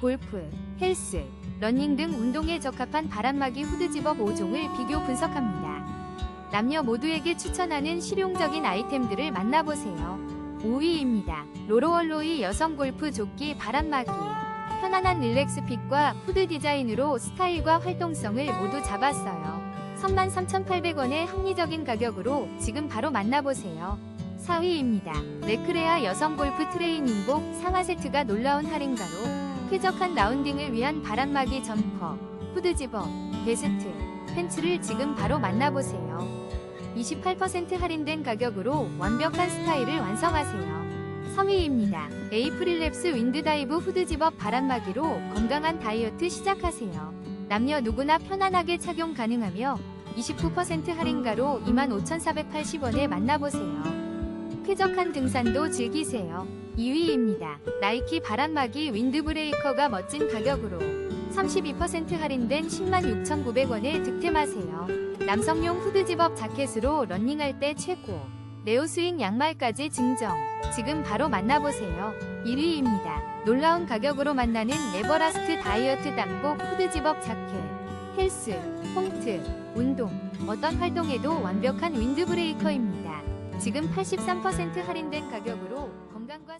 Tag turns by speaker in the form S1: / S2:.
S1: 골프, 헬스, 러닝 등 운동에 적합한 바람막이 후드 집업 5종을 비교 분석합니다. 남녀 모두에게 추천하는 실용적인 아이템들을 만나보세요. 5위입니다. 로로얼로이 여성 골프 조끼 바람막이. 편안한 릴렉스 핏과 후드 디자인으로 스타일과 활동성을 모두 잡았어요. 33,800원의 합리적인 가격으로 지금 바로 만나보세요. 4위입니다. 레크레아 여성 골프 트레이닝복 상하 세트가 놀라운 할인가로 쾌적한 라운딩을 위한 바람막이 점퍼, 후드 집업, 베스트, 팬츠를 지금 바로 만나보세요. 28% 할인된 가격으로 완벽한 스타일을 완성하세요. 3위입니다. 에이프릴랩스 윈드다이브 후드 집업 바람막이로 건강한 다이어트 시작하세요. 남녀 누구나 편안하게 착용 가능하며 29% 할인가로 25,480원에 만나보세요. 쾌적한 등산도 즐기세요. 2위입니다. 나이키 바람막이 윈드브레이커가 멋진 가격으로 32% 할인된 106,900원에 득템하세요. 남성용 후드 집업 자켓으로 런닝할 때 최고. 네오 스윙 양말까지 증정. 지금 바로 만나보세요. 1위입니다. 놀라운 가격으로 만나는 에버라스트 다이어트 단복 후드 집업 자켓. 헬스, 홈트, 운동, 어떤 활동에도 완벽한 윈드브레이커입니다. 지금 83% 할인된 가격으로 건강과